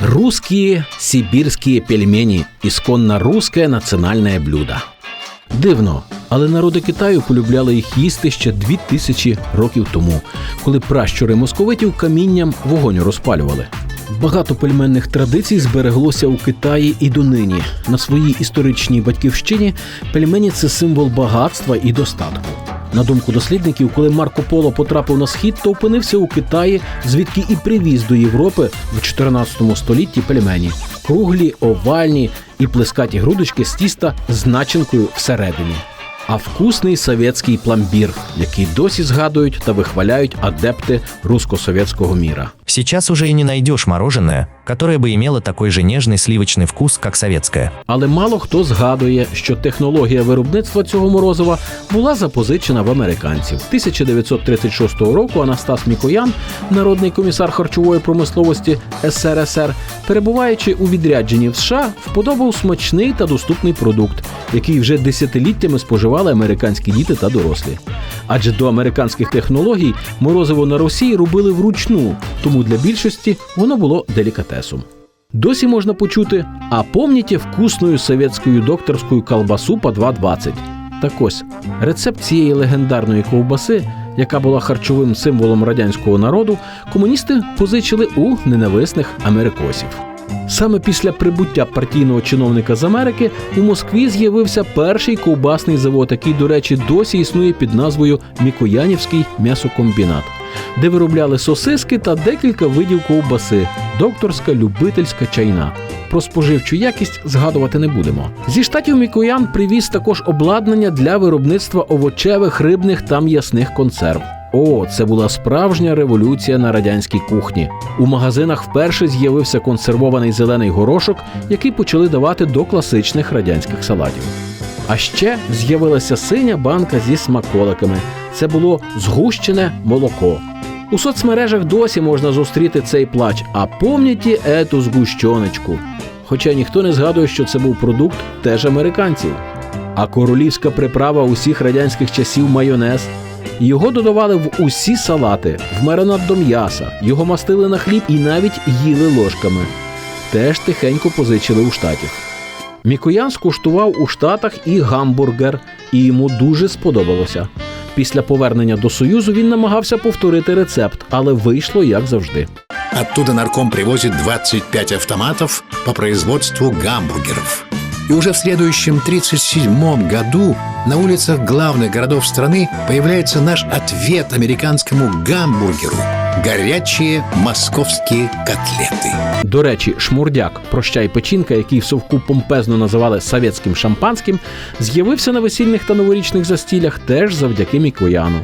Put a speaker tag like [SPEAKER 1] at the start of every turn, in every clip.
[SPEAKER 1] Русские сибирские пельмені – ісконно русське національне блюдо. Дивно, але народи Китаю полюбляли їх їсти ще дві тисячі років тому, коли пращури московитів камінням вогонь розпалювали. Багато пельменних традицій збереглося у Китаї і донині. На своїй історичній батьківщині пельмені це символ багатства і достатку. На думку дослідників, коли Марко Поло потрапив на схід, то опинився у Китаї, звідки і привіз до Європи в 14 столітті пельмені круглі, овальні і плескаті грудочки з тіста з начинкою всередині А вкусний совєтський пломбір, який досі згадують та вихваляють адепти русско-совєтського міра.
[SPEAKER 2] Сейчас уже и не найдешь мороженое, которое бы имело такой же нежный сливочный вкус, как советское.
[SPEAKER 1] Але мало хто згадує, що технологія виробництва цього морозива була запозичена в американців. 1936 року Анастас Мікоян, народний комісар харчової промисловості СРСР, перебуваючи у відрядженні в США, вподобав смачний та доступний продукт, який вже десятиліттями споживали американські діти та дорослі. Адже до американських технологій морозиво на Росії робили вручну, тому для більшості воно було делікатесом. Досі можна почути «А помните вкусную советскую докторську колбасу по 2,20?» Так ось, рецепт цієї легендарної ковбаси, яка була харчовим символом радянського народу, комуністи позичили у ненависних америкосів. Саме після прибуття партійного чиновника з Америки у Москві з'явився перший ковбасний завод, який, до речі, досі існує під назвою Мікоянівський м'ясокомбінат, де виробляли сосиски та декілька видів ковбаси, докторська, любительська, чайна. Про споживчу якість згадувати не будемо. Зі штатів Мікоян привіз також обладнання для виробництва овочевих, рибних та м'ясних консерв. О, це була справжня революція на радянській кухні. У магазинах вперше з'явився консервований зелений горошок, який почали давати до класичних радянських салатів. А ще з'явилася синя банка зі смаколиками. Це було згущене молоко. У соцмережах досі можна зустріти цей плач, а пам'яті ету згущоночку. Хоча ніхто не згадує, що це був продукт теж американців. А королівська приправа усіх радянських часів майонез. Його додавали в усі салати, в маринад до м'яса, його мастили на хліб і навіть їли ложками. Теж тихенько позичили у штатів. Мікоян скуштував у Штатах і гамбургер, і йому дуже сподобалося. Після повернення до Союзу він намагався повторити рецепт, але вийшло як завжди.
[SPEAKER 3] Оттуда нарком привозит 25 автоматов по производству гамбургеров. И уже в следующем 1937 году на улицах главных городов страны появляется наш ответ американскому гамбургеру – горячие московские котлеты.
[SPEAKER 1] До речі, шмурдяк, прощай печінка, який в совку помпезно називали совєтським шампанським, з'явився на весільних та новорічних застілях теж завдяки Мікояну.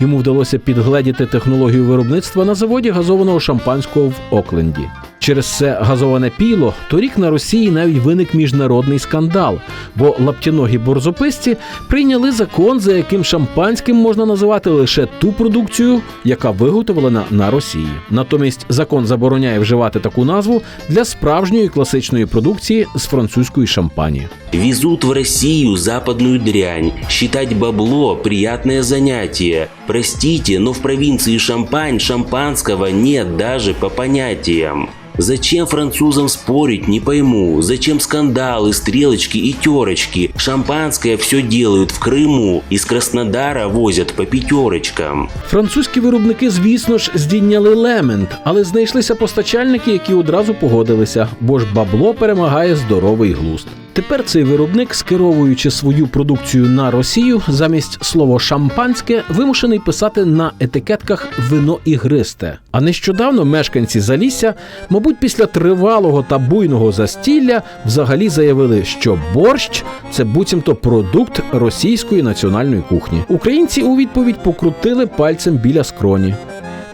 [SPEAKER 1] Йому вдалося підгледіти технологію виробництва на заводі газованого шампанського в Окленді. Через це газоване піло торік на Росії навіть виник міжнародний скандал, бо лаптяногі борзописці прийняли закон, за яким шампанським можна називати лише ту продукцію, яка виготовлена на Росії. Натомість закон забороняє вживати таку назву для справжньої класичної продукції з французької шампані.
[SPEAKER 4] Везут в Россию западную дрянь. Считать бабло – приятное занятие. Простите, но в провинции Шампань шампанского нет даже по понятиям. Зачем французам спорить, не пойму. Зачем скандалы, стрелочки и терочки? Шампанское все делают в Крыму. Из Краснодара возят по пятерочкам.
[SPEAKER 1] Французькі виробники, звісно ж, здійняли лемент, але знайшлися постачальники, які одразу погодилися, бо ж бабло перемагає здоровий глузд. Тепер цей виробник, скеровуючи свою продукцію на Росію, замість слова шампанське вимушений писати на етикетках вино ігристе. А нещодавно мешканці Залісся, мабуть, після тривалого та буйного застілля взагалі заявили, що борщ це буцімто продукт російської національної кухні. Українці у відповідь покрутили пальцем біля скроні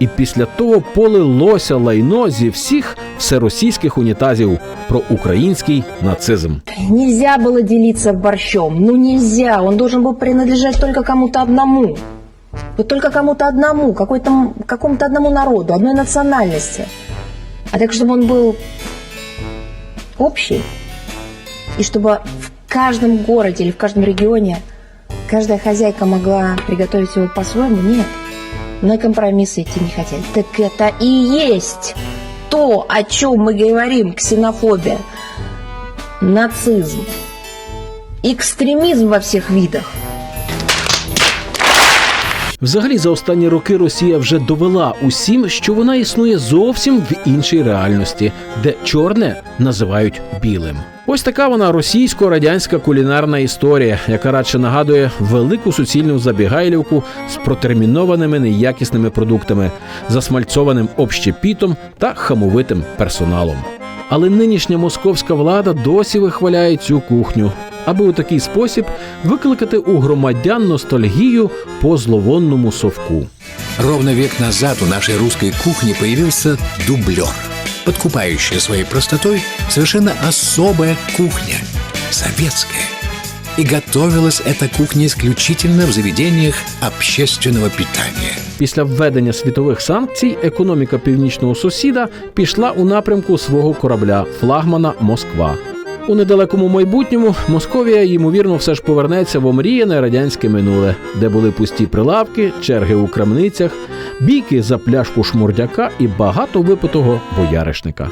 [SPEAKER 1] І після того полилося лайно зі всіх всеросійських унітазів про український нацизм.
[SPEAKER 5] Нельзя было делиться борщом. Ну нельзя. Он должен был принадлежать только кому-то одному. Вот только кому-то одному, какой-то, какому-то одному народу, одной национальности. А так, чтобы он был общий. И чтобы в каждом городе или в каждом регионе каждая хозяйка могла приготовить его по-своему, нет. На компромиссы идти не хотели. Так это и есть то, о чем мы говорим, ксенофобия, нацизм, экстремизм во всех видах,
[SPEAKER 1] Взагалі, за останні роки Росія вже довела усім, що вона існує зовсім в іншій реальності, де чорне називають білим. Ось така вона російсько-радянська кулінарна історія, яка радше нагадує велику суцільну забігайлівку з протермінованими неякісними продуктами, засмальцованим общепітом та хамовитим персоналом. Але нинішня московська влада досі вихваляє цю кухню, аби у такий спосіб викликати у громадян ностальгію по зловонному совку.
[SPEAKER 3] Ровно век назад у нашей русской кухни появился дублер, подкупающая своей простотой совершенно особая кухня, советская. И готовилась эта кухня исключительно в заведениях общественного питания.
[SPEAKER 1] Після введення світових санкцій економіка північного сусіда пішла у напрямку свого корабля флагмана Москва. У недалекому майбутньому Московія ймовірно все ж повернеться в омріяне радянське минуле, де були пусті прилавки, черги у крамницях, бійки за пляшку шмурдяка і багато випитого бояришника.